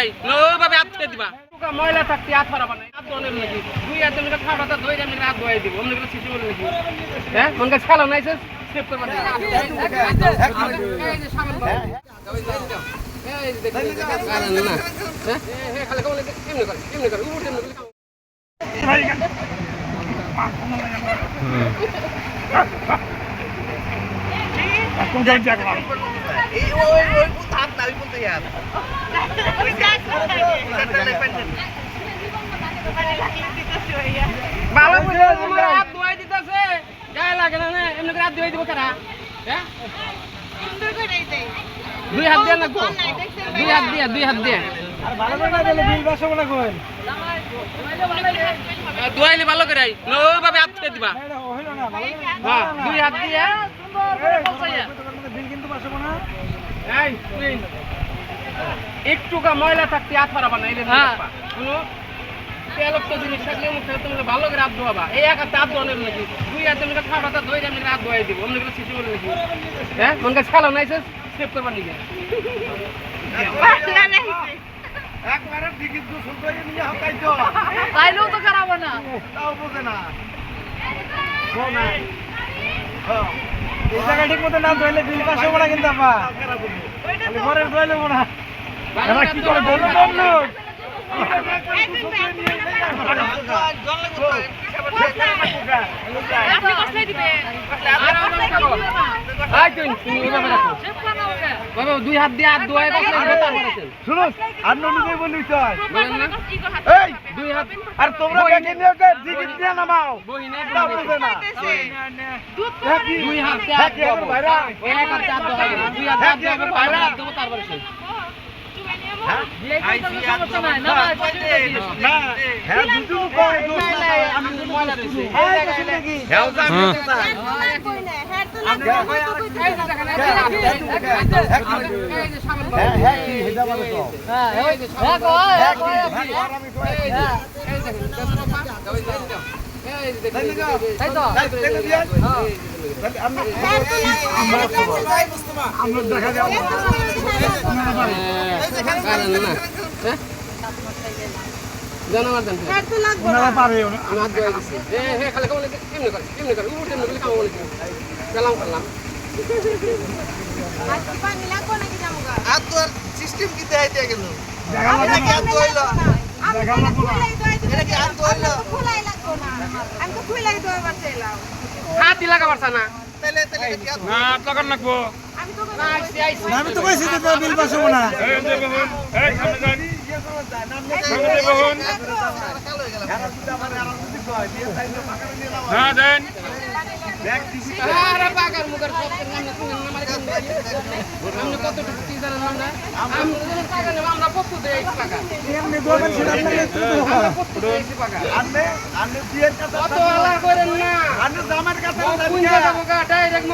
I ওভাবে হাত ছুঁয়ে দিবা ময়লা থাকতে হাত ফারাবা নাই হাত ধোনের নাকি দুই হাত জমিকে খাওয়াটা ধরে আমি হাত ধোয়াই দিব অন্য কোনো শিশু বলে নাকি হ্যাঁ মন কাছে খেলো নাই স্টেপ করবা না এই যে সামনে বাবু। না করে করে করে ভালো করে তোমার হাত ধোয়াই দিতেছে। গায়ে লাগে না না এমনি করে হাত ধোয়াই দিব কারা? হ্যাঁ? দুই হাত দিয়ে না দুই হাত দিয়ে দুই হাত দিয়ে। ধোয়াইলে ভালো করে আই ওভাবে হাত ছুঁয়ে দিবা। হ্যাঁ দুই হাত দিয়ে। এই, তুই একটুকা ময়লা থাকতে হাত ফারাবা না এলে শুনো তেলক্ত জিনিস থাকলে মুখ তুমি ভালো করে হাত ধোয়াবা। এই এক হাতে হাত ধোয়ানোর নাকি? দুই হাতে আমি খাওয়াটা ধরে আমি হাত ধোয়াই দিব অন্য কোনো শিশু বলে নাকি? হ্যাঁ মন কাছে খেলো নাই স্টেপ করবার নাকি? একবারে টিকিট গোসল করে নিয়ে হাতাই তো। তাইলেও তো খারাপ না। তাও বোঝে না। এই জায়গা ঠিক মতো না ধরলে বিল পাস হবে না কিন্তু আপা ঘরের ধরলে না এরা কি করে বলল দুই হাত দিয়ে হাত ধোয়াই আর নদী বলি দুই হাত আর তোমরা ব্যাগে নিয়ে নামাও। দুই হাত। দুই হাত তারপরে হ্যাঁ দুটো কয় দোষ না আমি ময়লা রয়েছে হ্যাঁ তো তাই হ্যাঁ হ্যাঁ কি তো জানাবার দেন ওনারা পারে আমি হাত ধোয়াই দিচ্ছি এ হে খালি কেমন কেমনে করে কেমনে করে উপর কেমনে করে কাম বলে গেলাম করলাম আর তো আর সিস্টেম কি দেয় দিয়ে গেল দেখা এটা তো হইল এটা কি আর তো হইল হাত না তাহলে তাহলে এটা কি আর না আইসি আইসি আমি তো কইছি তো বিল পাস না আরে মুগার সব নাম না নাম টাকা দেই এই টাকা এমনি দোকান ছিল না আমরা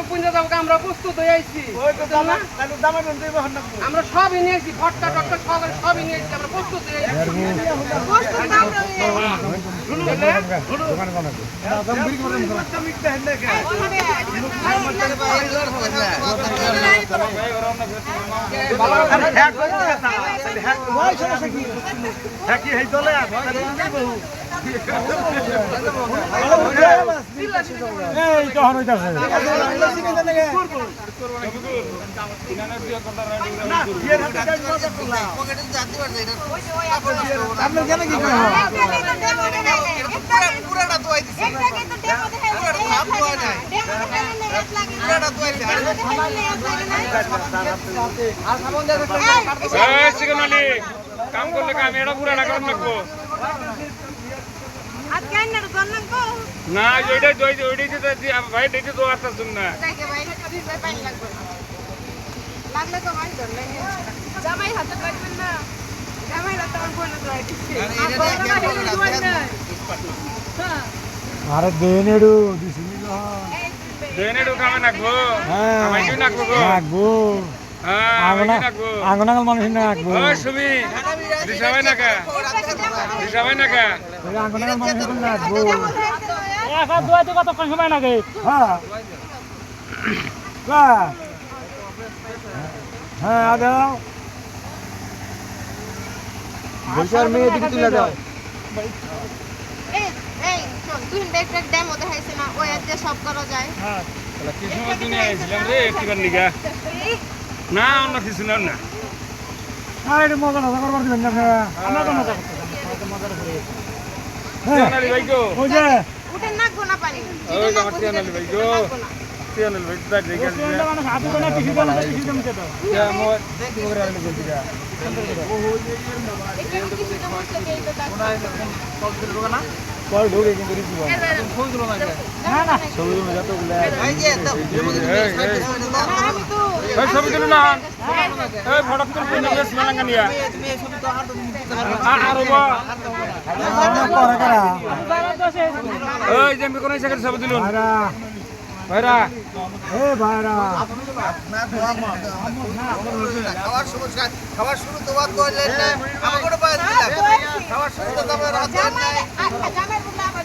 পুঞ্জা যাব গা, আমরা প্রস্তুত হয়ে আইছি। আমরা সবই নিয়েছি ফটকা টটকা সব সবই নিয়েছি আমরা প্রস্তুত হয়ে আইছি। আপনার কেন কি পুরাটা তো আইছে কাম করলে কাম এটা পুরা করুন লাগবো না ওইটাই ওইটাই ভাই দেখে তো। আসতে শুন না যাইকে ভাই দিন ভাই পানি লাগবে লাগলে তো ভাই ধরলে জামাই হাতে লাগবেন না জামাই হাতে আমার বোন আরে দেনেড়ু দিছিনি আঙ্গনাঙ্গল মানুষ নাকবো। ও সুমি দিশাবাই নাকা। দিশাবাই নাকা। আঙ্গনাঙ্গল মানুষ নাকবো। এখন দুয়াইতে কতক্ষণ সময় লাগে হ্যাঁ হ্যাঁ হ্যাঁ আদাও মেয়ে দিকে তুলে দাও। এই শোন তুই একটা ডেমো দেখাইছে না ওই এতে সব করা যায় হ্যাঁ কি সময় দুনিয়া আইছিলাম রে একটিবার নিগা না অন্য কিছু না না আর এটা মজা না করবার দিবেন না আমরা তো মজা করতে মজা করে হ্যাঁ টিয়ানালি ভাই গো ওই যে উঠে না পানি ওই আমার টিয়ানালি ভাই গো টিয়ানালি ভাই দাঁড় রেখে আছে মানে হাতে তো না দাও না দাও তো যা মোর কি করে আনলে বলছি গা একটু কিছু তো বলছে যে এইটা তার কল ঢোকে কিন্তু রিসি বল না। না ছবি এই তুলো না। এই ফটো তুল কোন বেশ মানাঙ্গা নিয়া আর বা না করা এই যে আমি কোন জায়গায় ছবি তুলুন। ভাইরা। ভাইরা। এ ভাইরা। খাবার শুরু খাবার শুরু তো বাদ করলেন না। আমাকে পায় দিলাম খাবার শুরু তো রাত আচ্ছা জামাই বলে আবার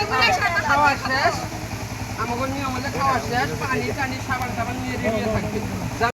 গুলো সাথে খাওয়া শেষ। আমাকে নিয়ে আমাদের খাওয়া শেষ পানি টানি সাবান টাবান নিয়ে রেডি থাকবে